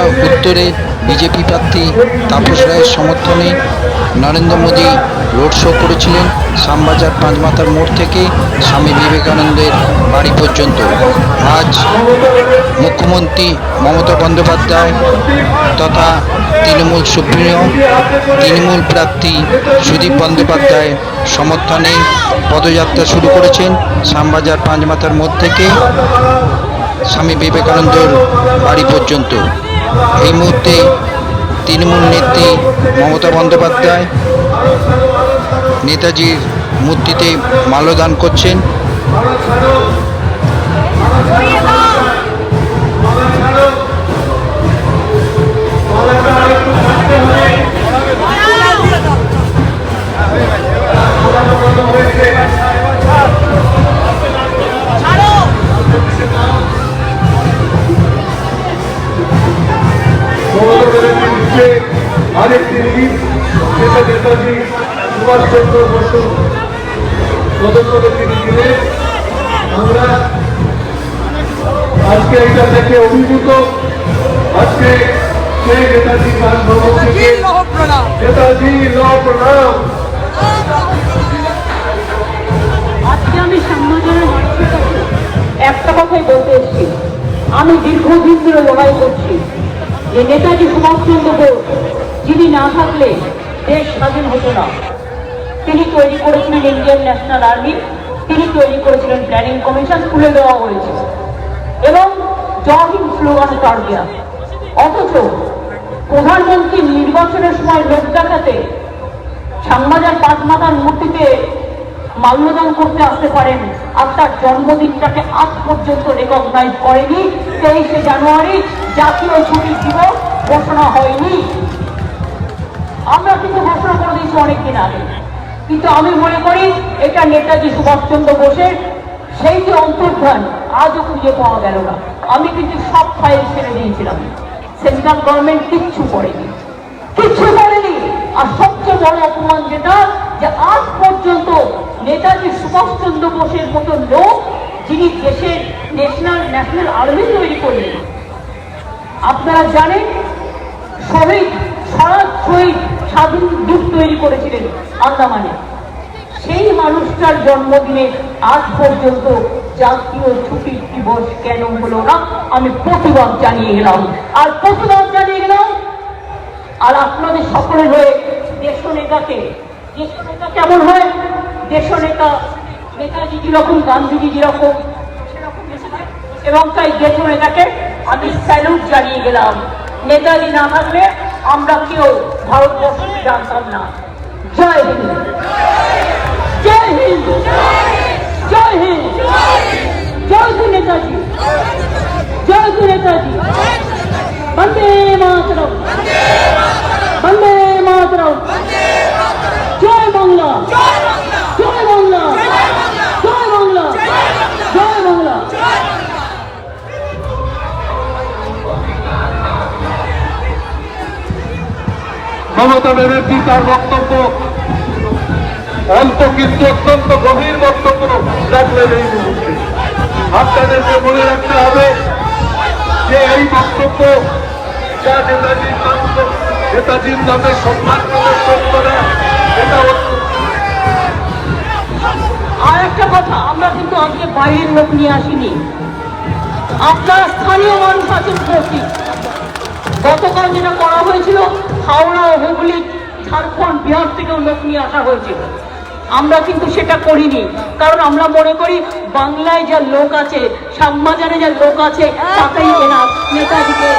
কলকাতা উত্তরে বিজেপি প্রার্থী তাপস রায়ের সমর্থনে নরেন্দ্র মোদী রোড শো করেছিলেন শ্যামবাজার পাঁচমাথার মোড় থেকে স্বামী বিবেকানন্দের বাড়ি পর্যন্ত। আজ মুখ্যমন্ত্রী মমতা বন্দ্যোপাধ্যায় তথা তৃণমূল সুপ্রিয় তৃণমূল প্রার্থী সুদীপ বন্দ্যোপাধ্যায় সমর্থনে পদযাত্রা শুরু করেছেন শ্যামবাজার পাঁচমাথার মোড় থেকে স্বামী বিবেকানন্দর বাড়ি পর্যন্ত। এই মুহূর্তে তৃণমূল নেত্রী মমতা বন্দ্যোপাধ্যায় নেতাজির মূর্তিতে মাল্যদান করছেন। পদক্ষেপে আমরা আজকে এটা থেকে অভিভূত। আজকে সেই নেতাজি বাসভবন থেকে নেতাজি ল প্রণাম। আজকে আমি সাম্মাজনের মানুষের একটা কথাই বলতে এসেছি। আমি দীর্ঘদিন ধরে লড়াই করছি যে নেতাজি সুভাষচন্দ্র বোস যিনি না থাকলে দেশ স্বাধীন হতো না। তৈরি করেছিলেন ইন্ডিয়ান ন্যাশনাল আর্মি তিনি তৈরি করেছিলেন প্ল্যানিং কমিশন খুলে দেওয়া হয়েছে। এবং জহিং স্লোগান টার্গিয়া অথচ প্রধানমন্ত্রী নির্বাচনের সময় লোক দেখাতে সাংবাজার পাঁচ মাথার মূর্তিতে মাল্যদান করতে আসতে পারেন, আর তার জন্মদিনটাকে আজ পর্যন্ত রেকগনাইজ করেনি। তেইশে জানুয়ারি জাতীয় ছুটির দিবস ঘোষণা হয়নি। আমরা কিন্তু ঘোষণা করে দিয়েছি অনেকদিন আগে। কিন্তু আমি মনে করি এটা নেতাজি সুভাষচন্দ্র বোসের সেই যে অন্তর্ধান, আজও খুঁজে পাওয়া গেল না। আমি কিন্তু সব ফাইল ছেড়ে দিয়েছিলাম। সেন্ট্রাল গভর্নমেন্ট কিচ্ছু করেনি। কিচ্ছু করেনি। আর সবচেয়ে বড় অপমান যেটা, যে আজ পর্যন্ত নেতাজি সুভাষচন্দ্র বোসের মতো লোক, যিনি দেশের ন্যাশনাল ন্যাশনাল আর্মি তৈরি করলেন, আপনারা জানেন, শহীদ স্বরাজ শহীদ স্বাধীন দ্বীপ তৈরি করেছিলেন আন্দামানে। সেই মানুষটার জন্মদিনে আজ পর্যন্ত জাতীয় ছুটির দিবস কেন হলো না, আমি প্রতিবাদ জানিয়ে গেলাম। আর প্রতিবাদ জানিয়ে গেলাম আর আপনাদের সকলের হয়ে দেশ নেতাকে দেশ নেতা কেমন হয়? দেশ নেতা নেতাজি যেরকম, গান্ধীজি যেরকম। এবং তাই দেশ নেতাকে আমি স্যালুট জানিয়ে গেলাম। নেতাজি না থাকলে আমরা কেউ ভারতবর্ষকে জানতাম না জয় হিন্দ জয় হিন্দ জয় হিন্দ জয় শ্রী নেতাজি জয় শ্রী নেতাজি বন্দে মমতা ব্যানার্জি তার বক্তব্য। অল্প কিন্তু অত্যন্ত গভীর বক্তব্য রাখলেন এই মুহূর্তে। আপনাদেরকে মনে রাখতে হবে যে এই বক্তব্য যা নেতাজির নাম নেতাজির নামে সম্মান প্রদর্শন করা এটা আর একটা কথা, আমরা কিন্তু আজকে বাইরের লোক নিয়ে আসিনি। আপনারা স্থানীয় মানুষ আছেন গতকাল যেটা করা হয়েছিল হাওড়া হুগলি ঝাড়খণ্ড বিহার থেকেও লোক নিয়ে আসা হয়েছিল। আমরা কিন্তু সেটা করিনি, কারণ আমরা মনে করি বাংলায় যা লোক আছে শ্যামবাজারে যা লোক আছে তাতেই এরা নেতাজিকে